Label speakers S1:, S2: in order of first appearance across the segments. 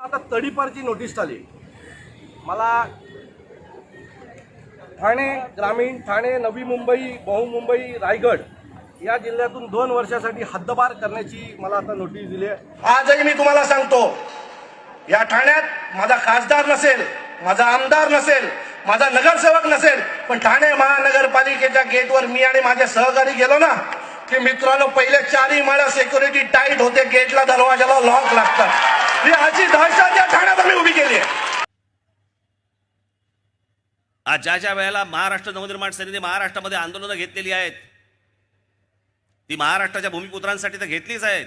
S1: आता तडीपारची नोटीस आली. मला ठाणे ग्रामीण ठाणे नवी मुंबई बहुमुंबई रायगड या जिल्ह्यातून दोन वर्षासाठी हद्दपार करण्याची मला आता नोटीस दिली आहे. आजही मी तुम्हाला सांगतो या ठाण्यात माझा खासदार नसेल माझा आमदार नसेल माझा नगरसेवक नसेल पण ठाणे महानगरपालिकेच्या गेटवर मी आणि माझे सहकारी गेलो ना की मित्रांनो पहिले चारही माळ्या सिक्युरिटी टाईट होते. गेटला दरवाजाला लॉक लागतात. ही अशी दहशत या ठाण्यात आम्ही उभी केली आहे.
S2: आज ज्या ज्या वेळेला महाराष्ट्र नवनिर्माण सेनेने महाराष्ट्रामध्ये आंदोलनं घेतलेली आहेत ती महाराष्ट्राच्या भूमिपुत्रांसाठी तर घेतलीच आहेत.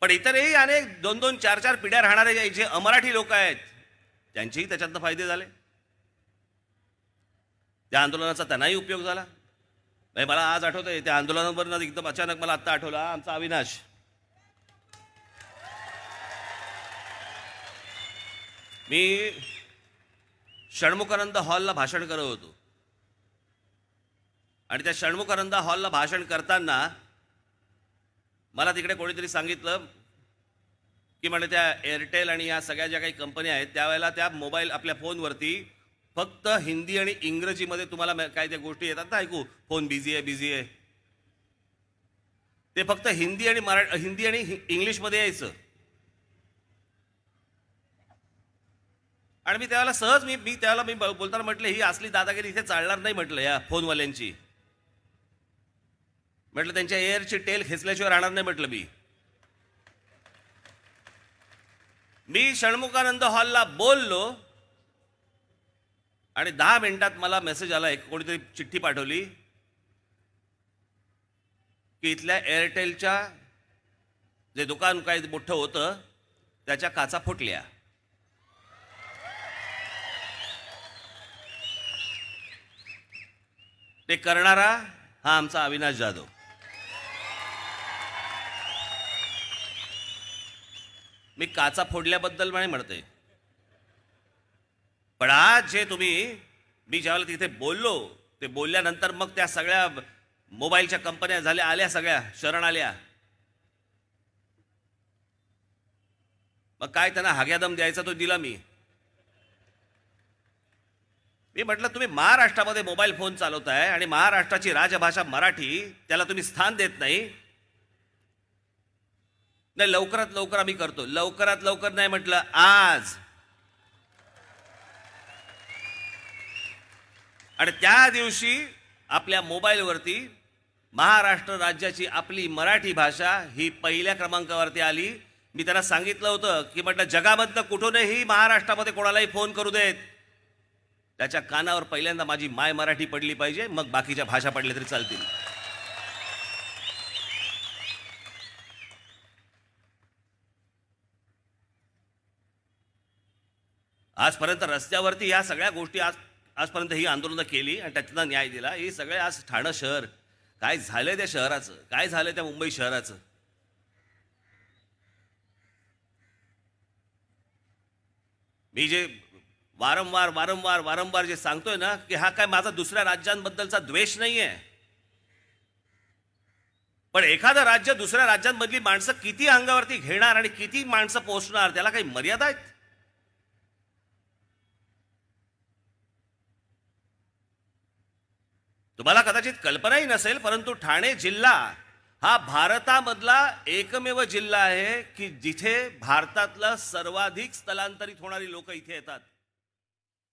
S2: पण इतरही अनेक दोन दोन चार चार पिढ्या राहणारे जे- जे अमराठी लोक आहेत त्यांचेही त्याच्यातनं फायदे झाले. त्या आंदोलनाचा त्यांनाही उपयोग झाला. नाही मला आज आठवतंय त्या आंदोलनावरनं एकदम अचानक मला आत्ता आठवला. आमचा अविनाश. मी षण्मुखानंद हॉलला भाषण करत होतो. आणि त्या षण्मुखानंद हॉलला भाषण करताना मला तिकडे कोणीतरी सांगितलं की म्हणजे त्या एअरटेल आणि या सगळ्या ज्या काही कंपन्या आहेत त्यावेळेला त्या मोबाईल आपल्या फोनवरती फक्त हिंदी आणि इंग्रजीमध्ये तुम्हाला काय त्या गोष्टी येतात ना ऐकू. फोन बिझी आहे बिझी आहे. ते फक्त हिंदी आणि मरा हिंदी आणि इंग्लिशमध्ये यायचं. आणि मी त्यावेळेला सहज मी मी त्यावेळेला मी बोलताना म्हटलं ही असली दादागिरी इथे चालणार नाही म्हटलं या फोनवाल्यांची. म्हटलं त्यांच्या एअरची टेल खेचल्याशिवाय राहणार नाही म्हटलं मी. मी षण्मुखानंद हॉलला बोललो आणि दहा मिनिटात मला मेसेज आला एक कोणीतरी चिठ्ठी पाठवली की इथल्या एअरटेलच्या जे दुकान काय मोठं होतं त्याच्या काचा फुटल्या. ते करणारा हा आमचा अविनाश जाधव. मी काचा फोडल्याबद्दल नाही म्हणते. पण आज जे तुम्ही मी ज्यावेळेला तिथे बोललो ते बोलल्यानंतर मग त्या सगळ्या मोबाईलच्या कंपन्या झाल्या आल्या सगळ्या शरण आल्या. मग काय त्यांना हाग्यादम द्यायचा तो दिला मी. मी म्हटलं तुम्ही महाराष्ट्रामध्ये मोबाईल फोन चालवताय आणि महाराष्ट्राची राजभाषा मराठी त्याला तुम्ही स्थान देत नाही. नाही लवकरात लवकर आम्ही करतो. लवकरात लवकर नाही म्हटलं आज. आणि त्या दिवशी आपल्या मोबाईलवरती महाराष्ट्र राज्याची आपली मराठी भाषा ही पहिल्या क्रमांकावरती आली. मी त्यांना सांगितलं होतं की म्हटलं जगामधलं कुठूनही महाराष्ट्रामध्ये कोणालाही फोन करू देत. त्याच्या कानावर पहिल्यांदा माझी माय मराठी पडली पाहिजे मग बाकीच्या भाषा पडल्या तरी चालतील. आजपर्यंत रस्त्यावरती या सगळ्या गोष्टी आज आजपर्यंत ही आंदोलनं केली आणि त्यातनं न्याय दिला. हे सगळे आज ठाणं शहर. काय झालंय त्या शहराचं? काय झालंय त्या मुंबई शहराचं? मी जे वारंवार वारंवार वारंवार जे सांगतोय ना की हा काय माझा दुसऱ्या राज्यांबद्दलचा द्वेष नाहीये. पण एखादं राज्य दुसऱ्या राज्यांमधली माणसं किती अंगावरती घेणार आणि किती माणसं पोचणार त्याला काही मर्यादा आहेत? तुम्हाला कदाचित कल्पनाही नसेल परंतु ठाणे जिल्हा हा भारतामधला एकमेव जिल्हा आहे की जिथे भारतातलं सर्वाधिक स्थलांतरित होणारी लोक इथे येतात.